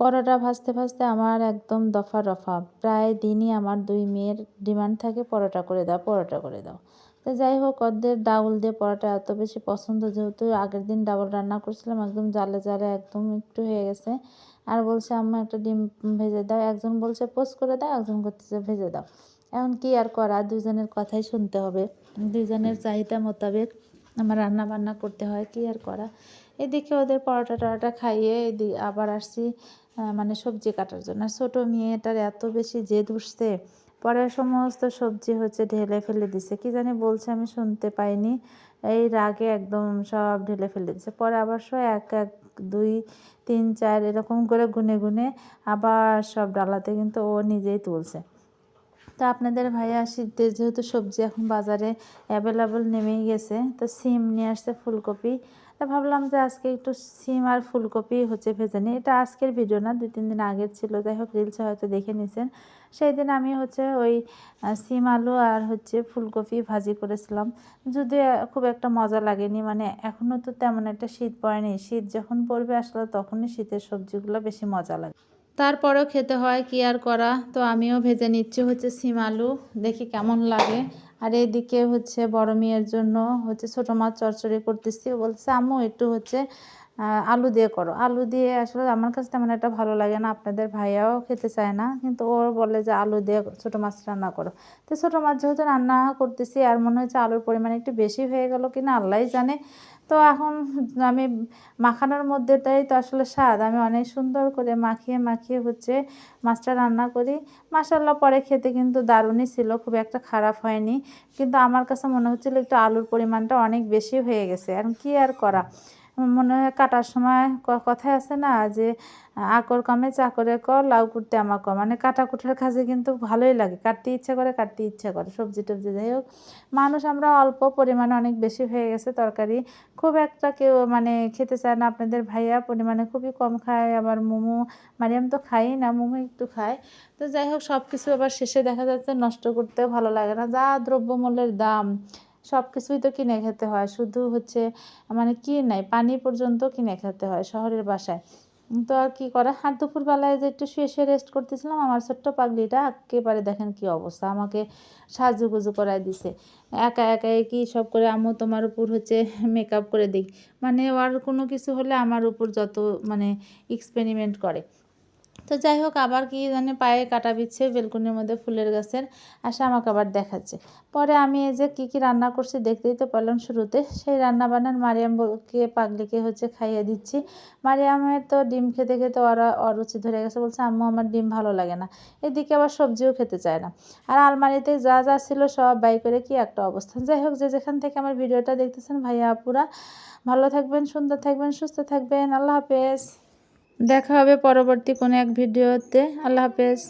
পরোটা ভাজতে ভাজতে আমার একদম দফা রফা। প্রায় দিনই আমার দুই মেয়ের ডিমান্ড থাকে, পরোটা করে দাও, পরোটা করে দাও। তো যাই হোক, ওদের ডাউল দিয়ে পরোটা এত বেশি পছন্দ, যেহেতু আগের দিন ডাবল রান্না করছিলাম, একদম জালে জালে একদম একটু হয়ে গেছে। আর বলছে, আম্মা, একটা ডিম ভেজে দাও। একজন বলছে, পোস্ট করে দাও। একজন করতেছে ভেজে দাও। এখন কি আর করা দুজনের কথাই শুনতে হবে। দুজনের চাহিদা মোতাবেক আমার রান্না বান্না করতে হয়, কি আর করা? এদিকে ওদের পরোটা টরোটা খাইয়ে এদিকে আবার আসছি মানে সবজি কাটার জন্য। ছোটো মেয়েটার এত বেশি জেদ উঠছে। পরে সমস্ত সবজি হচ্ছে ঢেলে ফেলে দিছে। কি জানি বলছে, আমি শুনতে পাইনি। এই রাগে একদম সব ঢেলে ফেলে দিছে। পরে আবার সব এক এক, দুই, তিন, চার এরকম করে গুনে গুনে আবার সব ডালাতে কিন্তু ও নিজেই তুলছে। তো আপনাদের ভাইয়া শীতের যেহেতু সবজি এখন বাজারে অ্যাভেলেবল নেমেই গেছে, তো সিম নিয়ে আসছে ফুলকপি। তা ভাবলাম যে আজকে একটু সিম আর ফুলকপি হচ্ছে ভেজে নিই। এটা আজকের ভিডিও না, দুই, তিন দিন আগের ছিল, যাই হোক রিলসে হয়তো দেখে নিছেন। সেই দিন আমি হচ্ছে ওই সিম আলু আর হচ্ছে ফুলকপি ভাজি করেছিলাম। যদি খুব একটা মজা লাগেনি মানে এখনও তো তেমন একটা শীত পড়েনি। শীত যখন পড়বে আসলে তখনই শীতের সবজিগুলো বেশি মজা লাগে। তারপরেও খেতে হয়, কি আর করা? তো আমিও ভেজে নিচ্ছি হচ্ছে সিম আলু। দেখি কেমন লাগে। আর এদিকে হচ্ছে বড় মেয়ের জন্য হচ্ছে ছোটো মাছ চরচড়ি করতেছি। বলছে আম্মু, একটু হচ্ছে আলু দিয়ে করো। আলু দিয়ে আসলে আমার কাছে তেমন একটা ভালো লাগে না। আপনাদের ভাইয়াও খেতে চায় না, কিন্তু ওর বলে যে আলু দিয়ে ছোটো মাছ রান্না করো। তো ছোটো মাছ যেহেতু রান্না করতেছি, আর মনে হচ্ছে আলুর পরিমাণ একটু বেশি হয়ে গেল কিনা আল্লাহ জানে। তো এখন আমি মাখানোর মধ্যেটাই তো আসলে স্বাদ। আমি অনেক সুন্দর করে মাখিয়ে মাখিয়ে হচ্ছে মাছটা রান্না করি। মাসাল্লাহ পরে খেতে কিন্তু দারুণই ছিল, খুব একটা খারাপ হয়নি। কিন্তু আমার কাছে মনে হচ্ছিল একটু আলুর পরিমাণটা অনেক বেশি হয়ে গেছে। এখন কি আর করা? মনে হয় কাটার সময় কথায় আছে না যে, আকর কামে চাকরে ক লাউ কুটতে আমার ক মানে কাটা কুটার কাজে কিন্তু ভালোই লাগে। কাটতে ইচ্ছে করে, কাটতে ইচ্ছে করে, সবজি টবজি। যাই হোক, মানুষ আমরা অল্প পরিমাণে অনেক বেশি হয়ে গেছে তরকারি। খুব একটা কেউ মানে খেতে চায় না। আপনাদের ভাইয়া পরিমাণে খুবই কম খায়, আবার মোমো মারিয়াম তো খাই না, মোমো একটু খায়। তো যাই হোক সব কিছু আবার শেষে দেখা যাচ্ছে নষ্ট করতেও ভালো লাগে না। যা দ্রব্যমূল্যের দাম সব কিছুই তো কিনে খেতে হয়। শুধু হচ্ছে মানে কি নাই, পানি পর্যন্ত কিনে খেতে হয় শহরের বাসায়। তো আর কি করা? আর দুপুরবেলায় যে একটু শুয়ে শুয়ে রেস্ট করতেছিলাম, আমার ছোট্ট পাগলিটা একেবারে দেখেন কি অবস্থা, আমাকে সাজুগুজু করাই দিছে। একা একাই কি সব করে আমিও তোমার উপর হচ্ছে মেকআপ করে দিই মানে আর কোনো কিছু হলে আমার উপর যত মানে এক্সপেরিমেন্ট করে। তো যাই হোক, আবার কি জানে পায়ে কাটা বিচ্ছে বেলকুনির মধ্যে ফুলের গাছের, আসে আমাকে আবার দেখাচ্ছে। পরে আমি এই যে কী কী রান্না করছি দেখতেই তো পারলাম শুরুতে। সেই রান্না বান্নার মারিয়ামকে, পাগলিকে হচ্ছে খাইয়ে দিচ্ছি। মারিয়ামের তো ডিম খেতে খেতে ওরা অরুচি ধরে গেছে, বলছে, আম্মু, আমার ডিম ভালো লাগে না। এদিকে আবার সবজিও খেতে চায় না। আর আলমারিতে যা যা ছিল সব বাই করে কি একটা অবস্থা। যাই হোক, যে যেখান থেকে আমার ভিডিওটা দেখতেছেন ভাইয়া আপুরা, ভালো থাকবেন, সুন্দর থাকবেন, সুস্থ থাকবেন। আল্লাহ হাফেজ। দেখা হবে পরবর্তী কোনো এক ভিডিওতে। আল্লাহ হাফেজ।